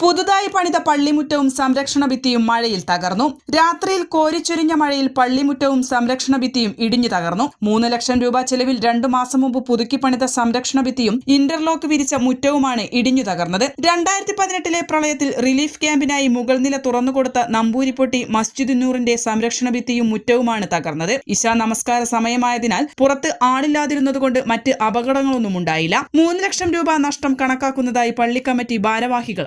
പുതുതായി പണിത പള്ളിമുറ്റവും സംരക്ഷണ ഭിത്തിയും മഴയിൽ തകർന്നു. രാത്രിയിൽ കോരിച്ചൊരിഞ്ഞ മഴയിൽ പള്ളിമുറ്റവും സംരക്ഷണ ഭിത്തിയും ഇടിഞ്ഞു തകർന്നു. മൂന്ന് ലക്ഷം രൂപ ചെലവിൽ രണ്ടു മാസം മുമ്പ് പുതുക്കി പണിത സംരക്ഷണ ഭിത്തിയും ഇന്റർലോക്ക് വിരിച്ച മുറ്റവുമാണ് ഇടിഞ്ഞു തകർന്നത്. രണ്ടായിരത്തി പതിനെട്ടിലെ പ്രളയത്തിൽ റിലീഫ് ക്യാമ്പിനായി മുകൾ നില തുറന്നുകൊടുത്ത നമ്പൂരിപ്പൊട്ടി മസ്ജിദുന്നൂറിന്റെ സംരക്ഷണ ഭിത്തിയും മുറ്റവുമാണ് തകർന്നത്. ഇശാ നമസ്കാര സമയമായതിനാൽ പുറത്ത് ആളില്ലാതിരുന്നതുകൊണ്ട് മറ്റ് അപകടങ്ങളൊന്നും ഉണ്ടായില്ല. മൂന്ന് ലക്ഷം രൂപ നഷ്ടം കണക്കാക്കുന്നതായി പള്ളി കമ്മിറ്റി ഭാരവാഹികൾ